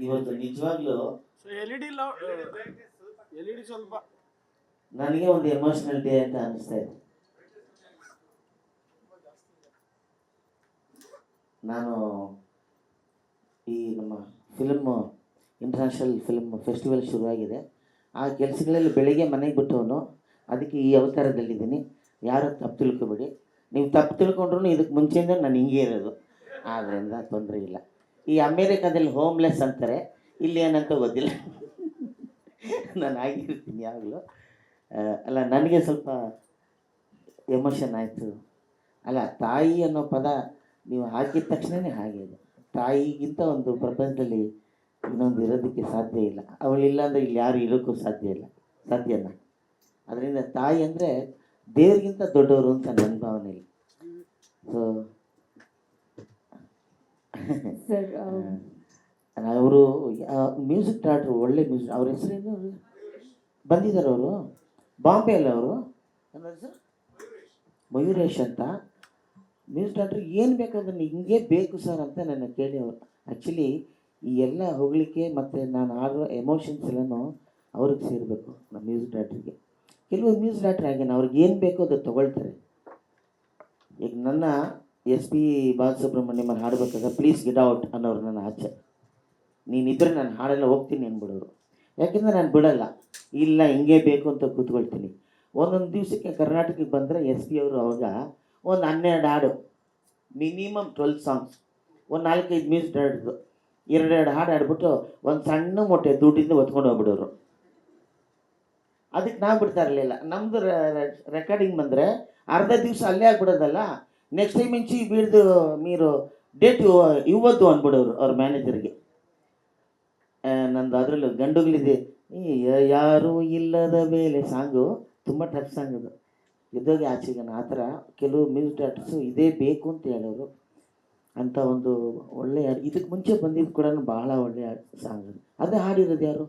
ಇವತ್ತು ನಿಜವಾಗ್ಲೂ ಎಲ್ ಸ್ವಲ್ಪ. ನನಗೆ ಒಂದು ಎಮೋಷನಲ್ ಡೇ ಅಂತ ಅನಿಸ್ತಾ ಇದೆ. ನಾನು ಈ ನಮ್ಮ ಫಿಲ್ಮ್ ಇಂಟರ್ನ್ಯಾಷನಲ್ ಫಿಲ್ಮ್ ಫೆಸ್ಟಿವಲ್ ಶುರುವಾಗಿದೆ. ಆ ಕೆಲಸಗಳಲ್ಲಿ ಬೆಳಿಗ್ಗೆ ಮನೆಗೆ ಬಿಟ್ಟವನು ಅದಕ್ಕೆ ಈ ಅವತಾರದಲ್ಲಿದ್ದೀನಿ. ಯಾರು ತಪ್ಪು ತಿಳ್ಕೊಬೇಡಿ. ನೀವು ತಪ್ಪು ತಿಳ್ಕೊಂಡ್ರು ಇದಕ್ಕೆ ಮುಂಚೆಯಿಂದ ನಾನು ಹಿಂಗೆ ಇರೋದು. ಆದ್ದರಿಂದ ತೊಂದರೆ ಇಲ್ಲ. ಈ ಅಮೇರಿಕಾದಲ್ಲಿ ಹೋಮ್ಲೆಸ್ ಅಂತಾರೆ. ಇಲ್ಲಿ ಏನಂತ ಗೊತ್ತಿಲ್ಲ. ನಾನು ಆಗಿರ್ತೀನಿ ಯಾವಾಗಲೂ. ಅಲ್ಲ, ನನಗೆ ಸ್ವಲ್ಪ ಎಮೋಷನ್ ಆಯಿತು. ಅಲ್ಲ, ತಾಯಿ ಅನ್ನೋ ಪದ ನೀವು ಹಾಕಿದ ತಕ್ಷಣವೇ ಹಾಗೆ ಇದೆ. ತಾಯಿಗಿಂತ ಒಂದು ಪ್ರಪಂಚದಲ್ಲಿ ಇನ್ನೊಂದು ಇರೋದಕ್ಕೆ ಸಾಧ್ಯ ಇಲ್ಲ. ಅವಳಿಲ್ಲ ಅಂದರೆ ಇಲ್ಲಿ ಯಾರು ಇರೋಕ್ಕೂ ಸಾಧ್ಯ ಇಲ್ಲ. ಸಾಧ್ಯನ? ಅದರಿಂದ ತಾಯಿ ಅಂದರೆ ದೇವ್ರಿಗಿಂತ ದೊಡ್ಡವರು ಅಂತ ನನ್ನ ಭಾವನೆ. ಇಲ್ಲ ಸೊ ಸರ್ ಅವರು ಮ್ಯೂಸಿಕ್ ಡಾಕ್ಟ್ರು ಒಳ್ಳೆ ಮ್ಯೂಸಿಕ್ ಅವ್ರ ಹೆಸರೇನು ಬಂದಿದ್ದಾರೆ ಅವರು. ಬಾಂಬೆ ಅಲ್ಲ ಅವರು. ನನ್ನ ಹೆಸರು ಮಯೂರೇಶ್ ಅಂತ. ಮ್ಯೂಸಿಕ್ ಡಾಕ್ಟ್ರ್ ಏನು ಬೇಕು ಅದನ್ನು ಹಿಂಗೆ ಬೇಕು ಸರ್ ಅಂತ ನನ್ನ ಕೇಳಿ ಅವರು. ಆ್ಯಕ್ಚುಲಿ ಈ ಎಲ್ಲ ಹೋಗಲಿಕ್ಕೆ ಮತ್ತು ನಾನು ಆಗೋ ಎಮೋಷನ್ಸ್ ಎಲ್ಲನೂ ಅವ್ರಿಗೆ ಸೇರಬೇಕು ನಮ್ಮ ಮ್ಯೂಸಿಕ್ ಡಾಕ್ಟ್ರಿಗೆ ಕೆಲವು ಮ್ಯೂಸಿಕ್ ಡಾಕ್ಟ್ರ್ ಹಾಗೇನೆ ಅವ್ರಿಗೆ ಏನು ಬೇಕೋ ಅದು ತೊಗೊಳ್ತಾರೆ. ಈಗ ನನ್ನ ಎಸ್ ಪಿ ಬಾಲಸುಬ್ರಹ್ಮಣ್ಯಮಲ್ಲಿ ಹಾಡಬೇಕಾದ್ರೆ ಪ್ಲೀಸ್ ಗೆಟ್ ಔಟ್ ಅನ್ನೋರು ನನ್ನ ಆಚೆ. ನೀನಿದ್ರೆ ನಾನು ಹಾಡೆಲ್ಲ ಹೋಗ್ತೀನಿ ಅಂದ್ಬಿಡೋರು ಯಾಕೆಂದರೆ ನಾನು ಬಿಡಲ್ಲ. ಇಲ್ಲ, ಹಿಂಗೆ ಬೇಕು ಅಂತ ಕೂತ್ಕೊಳ್ತೀನಿ. ಒಂದೊಂದು ದಿವಸಕ್ಕೆ ಕರ್ನಾಟಕಕ್ಕೆ ಬಂದರೆ ಎಸ್ ಪಿ ಅವರು ಅವಾಗ ಒಂದು ಹನ್ನೆರಡು ಹಾಡು ಮಿನಿಮಮ್ ಟ್ವೆಲ್ ಸಾಂಗ್ಸ್ ಒಂದು ನಾಲ್ಕೈದು ಮ್ಯೂಸಿಕ್ ಹಾಡಿದ್ರು ಎರಡೆರಡು ಹಾಡು ಆಡ್ಬಿಟ್ಟು ಒಂದು ಸಣ್ಣ ಮೊಟ್ಟೆ ದುಡ್ಡಿಂದ ಒತ್ಕೊಂಡು ಹೋಗ್ಬಿಡೋರು. ಅದಕ್ಕೆ ನಾವು ಬಿಡ್ತಾ ಇರಲಿಲ್ಲ. ನಮ್ಮದು ರೆಕಾರ್ಡಿಂಗ್ ಬಂದರೆ ಅರ್ಧ ದಿವಸ ಅಲ್ಲೇ ಆಗ್ಬಿಡೋದಲ್ಲ. ನೆಕ್ಸ್ಟ್ ಟೈಮ್ ಇಂಚಿ ಬೀಳ್ದು ಮೀರು ಡೇಟ್ ಇವತ್ತು ಅಂದ್ಬಿಡೋರು ಅವ್ರ ಮ್ಯಾನೇಜರ್ಗೆ ನಂದು ಅದರಲ್ಲೂ ಗಂಡುಗಳಿದೆ. ಯಾರೂ ಇಲ್ಲದ ಮೇಲೆ ಸಾಂಗು, ತುಂಬ ಟಫ್ ಸಾಂಗ್ ಅದು. ಇದ್ದೋಗಿ ಆಚೆಗನ ಆ ಥರ ಕೆಲವು ಮ್ಯೂಸಿಕ್ ಡೈರೆಕ್ಟರ್ಸು ಇದೇ ಬೇಕು ಅಂತ ಹೇಳೋರು. ಅಂತ ಒಂದು ಒಳ್ಳೆಯ ಇದಕ್ಕೆ ಮುಂಚೆ ಬಂದಿದ್ದು ಕೂಡ ಬಹಳ ಒಳ್ಳೆಯ ಸಾಂಗ್ ಅದು. ಅದೇ ಹಾಡಿರೋದು ಯಾರು?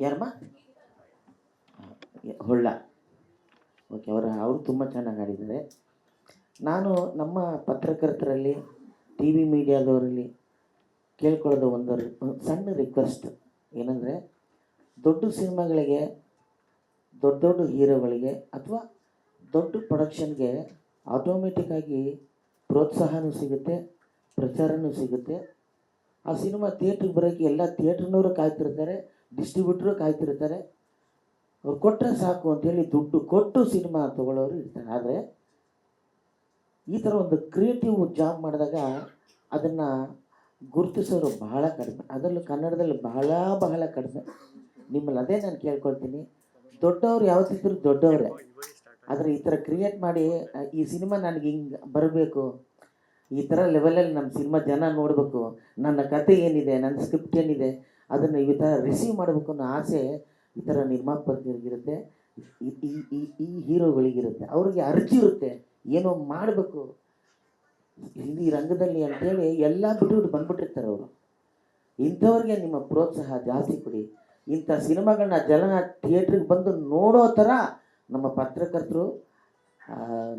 ಯಾರಮ್ಮ? ಹೊಳ್ಳ. ಓಕೆ ಅವರ, ಅವರು ತುಂಬ ಚೆನ್ನಾಗಿ ಆಡಿದ್ದಾರೆ ನಾನು ನಮ್ಮ ಪತ್ರಕರ್ತರಲ್ಲಿ ಟಿ ವಿ ಮೀಡಿಯಾದವರಲ್ಲಿ ಕೇಳ್ಕೊಳ್ಳೋದು ಒಂದು ಸಣ್ಣ ರಿಕ್ವೆಸ್ಟ್ ಏನಂದರೆ, ದೊಡ್ಡ ಸಿನಿಮಾಗಳಿಗೆ, ದೊಡ್ಡ ದೊಡ್ಡ ಹೀರೋಗಳಿಗೆ ಅಥವಾ ದೊಡ್ಡ ಪ್ರೊಡಕ್ಷನ್ಗೆ ಆಟೋಮೆಟಿಕ್ಕಾಗಿ ಪ್ರೋತ್ಸಾಹನೂ ಸಿಗುತ್ತೆ, ಪ್ರಚಾರನೂ ಸಿಗುತ್ತೆ. ಆ ಸಿನಿಮಾ ಥಿಯೇಟ್ರಿಗೆ ಬರೋಕ್ಕೆ ಎಲ್ಲ ಥಿಯೇಟ್ರ್ನವರು ಕಾಯ್ತಿರ್ತಾರೆ ಡಿಸ್ಟ್ರಿಬ್ಯೂಟ್ರು ಕಾಯ್ತಿರ್ತಾರೆ. ಅವ್ರು ಕೊಟ್ಟರೆ ಸಾಕು ಅಂತೇಳಿ ದುಡ್ಡು ಕೊಟ್ಟು ಸಿನಿಮಾ ತಗೊಳ್ಳೋರು ಇರ್ತಾರೆ. ಆದರೆ ಈ ಥರ ಒಂದು ಕ್ರಿಯೇಟಿವ್ ಜಾಬ್ ಮಾಡಿದಾಗ ಅದನ್ನು ಗುರುತಿಸೋರು ಬಹಳ ಕಡಿಮೆ. ಅದರಲ್ಲೂ ಕನ್ನಡದಲ್ಲಿ ಬಹಳ ಬಹಳ ಕಡಿಮೆ. ನಿಮ್ಮಲ್ಲಿ ಅದೇ ನಾನು ಕೇಳ್ಕೊಳ್ತೀನಿ. ದೊಡ್ಡವ್ರು ಯಾವತ್ತಿದ್ರು ದೊಡ್ಡವರೇ. ಆದರೆ ಈ ಥರ ಕ್ರಿಯೇಟ್ ಮಾಡಿ ಈ ಸಿನಿಮಾ ನನಗೆ ಹಿಂಗೆ ಬರಬೇಕು. ಈ ಥರ ಲೆವೆಲಲ್ಲಿ ನಮ್ಮ ಸಿನಿಮಾ ಜನ ನೋಡಬೇಕು. ನನ್ನ ಕತೆ ಏನಿದೆ, ನನ್ನ ಸ್ಕ್ರಿಪ್ಟ್ ಏನಿದೆ, ಅದನ್ನು ಈ ಥರ ರಿಸೀವ್ ಮಾಡಬೇಕು ಅನ್ನೋ ಆಸೆ ಈ ಥರ ನಿರ್ಮಾಪಕರಿಗಿರುತ್ತೆ ಈ ಈ ಈ ಹೀರೋಗಳಿಗಿರುತ್ತೆ. ಅವ್ರಿಗೆ ಅರ್ಜಿ ಇರುತ್ತೆ. ಏನೋ ಮಾಡಬೇಕು. ಹಿಂದಿ ರಂಗದಲ್ಲಿ ಅಂತೇಳಿ ಎಲ್ಲ ಬಿಟ್ಟು ಬಂದ್ಬಿಟ್ಟಿರ್ತಾರೆ ಅವರು. ಇಂಥವ್ರಿಗೆ ನಿಮ್ಮ ಪ್ರೋತ್ಸಾಹ ಜಾಸ್ತಿ ಕೊಡಿ. ಇಂಥ ಸಿನಿಮಾಗಳನ್ನ ಜನ ಥಿಯೇಟ್ರಿಗೆ ಬಂದು ನೋಡೋ ಥರ ನಮ್ಮ ಪತ್ರಕರ್ತರು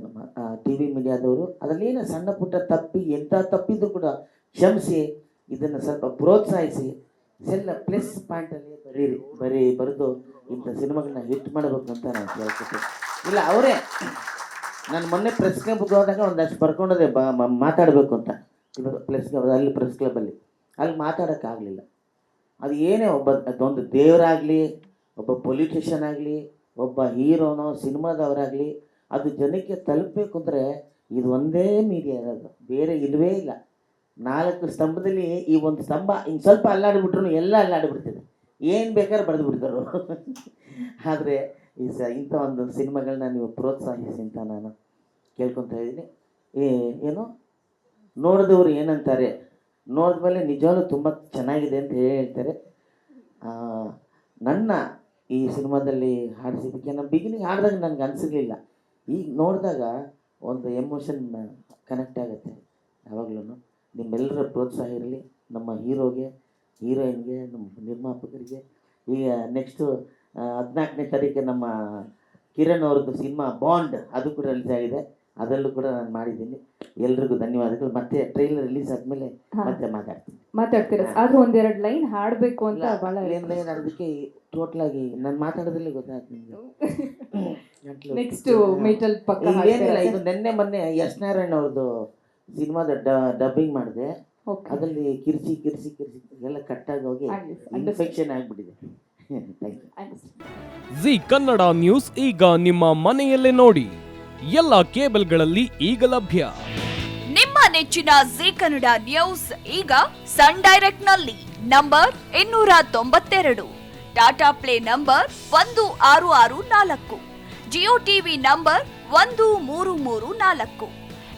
ನಮ್ಮ ಟಿ ವಿ ಮೀಡಿಯಾದವರು ಅದರಲ್ಲೇನು ಸಣ್ಣ ಪುಟ್ಟ ತಪ್ಪಿ ಎಂಥ ತಪ್ಪಿದ್ದು ಕೂಡ ಕ್ಷಮಿಸಿ, ಇದನ್ನು ಸ್ವಲ್ಪ ಪ್ರೋತ್ಸಾಹಿಸಿ. ಎಲ್ಲ ಪ್ಲಸ್ ಪಾಯಿಂಟಲ್ಲಿ ಬರೀರಿ ಬರೀ ಬರೆದು ಇಂಥ ಸಿನಿಮಾಗಳನ್ನ ಹಿಟ್ ಮಾಡಬೇಕು ಅಂತ ನಾನು ಕೇಳ್ಕೊತೀನಿ. ಇಲ್ಲ, ಅವರೇ, ನಾನು ಮೊನ್ನೆ ಪ್ರೆಸ್ ಕ್ಲಬ್ಗೆ ಹೋದಾಗ ಒಂದಷ್ಟು ಬರ್ಕೊಂಡದೆ ಬ ಮಾತಾಡಬೇಕು ಅಂತ. ಇವಾಗ ಪ್ರೆಸ್ ಕ್ಲಬ್ ಅಲ್ಲಿ ಪ್ರೆಸ್ ಕ್ಲಬ್ಬಲ್ಲಿ ಅಲ್ಲಿ. ಮಾತಾಡೋಕ್ಕಾಗಲಿಲ್ಲ ಅದು ಏನೇ ಒಬ್ಬ, ಅದೊಂದು ದೇವರಾಗಲಿ, ಒಬ್ಬ ಪೊಲಿಟಿಷಿಯನ್ ಆಗಲಿ, ಒಬ್ಬ ಹೀರೋನೋ, ಸಿನಿಮಾದವರಾಗಲಿ, ಅದು ಜನಕ್ಕೆ ತಲುಪಬೇಕು ಅಂದರೆ ಇದು ಒಂದೇ ಮೀಡಿಯಾ ಇರೋದು. ಬೇರೆ ಇಲ್ಲವೇ ಇಲ್ಲ. ನಾಲ್ಕು ಸ್ತಂಭದಲ್ಲಿ ಈ ಒಂದು ಸ್ತಂಭ ಹಿಂಗೆ ಸ್ವಲ್ಪ ಅಲ್ಲಾಡಿಬಿಟ್ರು ಎಲ್ಲ ಅಲ್ಲಾಡಿಬಿಡ್ತಿದೆ. ಏನು ಬೇಕಾದ್ರೆ ಬರೆದು ಬಿಡ್ತಾರೆ ಆದರೆ ಈ ಸ ಇಂಥ ಒಂದು ಸಿನಿಮಾಗಳನ್ನ ನೀವು ಪ್ರೋತ್ಸಾಹಿಸಿ ಅಂತ ನಾನು ಕೇಳ್ಕೊತಾ ಇದ್ದೀನಿ. ಏನು? ನೋಡಿದವರು ಏನಂತಾರೆ? ನೋಡಿದ ಮೇಲೆ ನಿಜವೂ ತುಂಬ ಚೆನ್ನಾಗಿದೆ ಅಂತ ಹೇಳ್ತಾರೆ. ನನ್ನ ಈ ಸಿನಿಮಾದಲ್ಲಿ ಹಾಡಿಸಿದ್ದಕ್ಕೆ ನಾನು ಬಿಗಿನಿಂಗ್ ಹಾಡಿದಾಗ ನನಗೆ ಅನಿಸಿರ್ಲಿಲ್ಲ. ಈಗ ನೋಡಿದಾಗ ಒಂದು ಎಮೋಷನ್ ಕನೆಕ್ಟ್ ಆಗುತ್ತೆ ಯಾವಾಗಲೂ ನಿಮ್ಮೆಲ್ಲರ ಪ್ರೋತ್ಸಾಹ ಇರಲಿ. ನಮ್ಮ ಹೀರೋಗೆ ಹೀರೋಯಿನ್ಗೆ ನಮ್ಮ ನಿರ್ಮಾಪಕರಿಗೆ. ಈಗ ನೆಕ್ಸ್ಟು ಹದಿನಾಲ್ಕನೇ ತಾರೀಕು ನಮ್ಮ ಕಿರಣ್ ಅವ್ರದ್ದು ಸಿನಿಮಾ ಬಾಂಡ್ ಅದು ಕೂಡ ರಿಲೀಸ್ ಆಗಿದೆ. ಅದರಲ್ಲೂ ಕೂಡ ನಾನು ಮಾಡಿದ್ದೀನಿ. ಎಲ್ರಿಗೂ ಧನ್ಯವಾದಗಳು. ಮತ್ತೆ ಟ್ರೈಲರ್ ರಿಲೀಸ್ ಆದಮೇಲೆ ಮತ್ತೆ ಮಾತಾಡ್ತೀನಿ. ಮಾತಾಡ್ತೀರಾ? ಆದ್ರೂ ಒಂದೆರಡು ಲೈನ್ ಹಾಡಬೇಕು ಅಂತ ಭಾಳ ನಾನು ಅದಕ್ಕೆ ಟೋಟಲ್ ಆಗಿ ನಾನು ಮಾತಾಡೋದ್ರಲ್ಲಿ ಗೊತ್ತಾಯ್ತು ನಿಮಗೆ. ನೆಕ್ಸ್ಟ್ ಮೀಟಲ್ ಪಕ್ಕ ಏನಿಲ್ಲ ಇದು ನಿನ್ನೆ ಮೊನ್ನೆ ಯಶ್ ನಾರಾಯಣ್ ಅವ್ರದ್ದು ಸಿನಿಮಾದ ಡಬ್ಬಿಂಗ್ ಮಾಡಿದೆ. ಓಕೆ ಅದರಲ್ಲಿ ಕಿರಿಸಿ ಕಿರಿಸಿ ಕಿರಿಸಿ ಎಲ್ಲ ಕಟ್ಟಾಗಿ ಹೋಗಿ ಇನ್ಫೆಕ್ಷನ್ ಆಗಿಬಿಟ್ಟಿದೆ. ಜಿ ಕನ್ನಡ ನ್ಯೂಸ್ ಈಗ ನಿಮ್ಮ ಮನೆಯಲ್ಲೇ ನೋಡಿ. ಎಲ್ಲ ಕೇಬಲ್ಗಳಲ್ಲಿ ಈಗ ಲಭ್ಯ. ನಿಮ್ಮ ನೆಚ್ಚಿನ ಜಿ ಕನ್ನಡ ನ್ಯೂಸ್ ಈಗ ಸನ್ ಡೈರೆಕ್ಟ್ನಲ್ಲಿ ನಂಬರ್ ಇನ್ನೂರ ತೊಂಬತ್ತೆರಡು. ಟಾಟಾ ಪ್ಲೇ ನಂಬರ್ ಒಂದು ಆರು ಆರು ನಾಲ್ಕು. ಜಿಯೋ ಟಿವಿ ನಂಬರ್ ಒಂದು ಮೂರು ಮೂರು ನಾಲ್ಕು.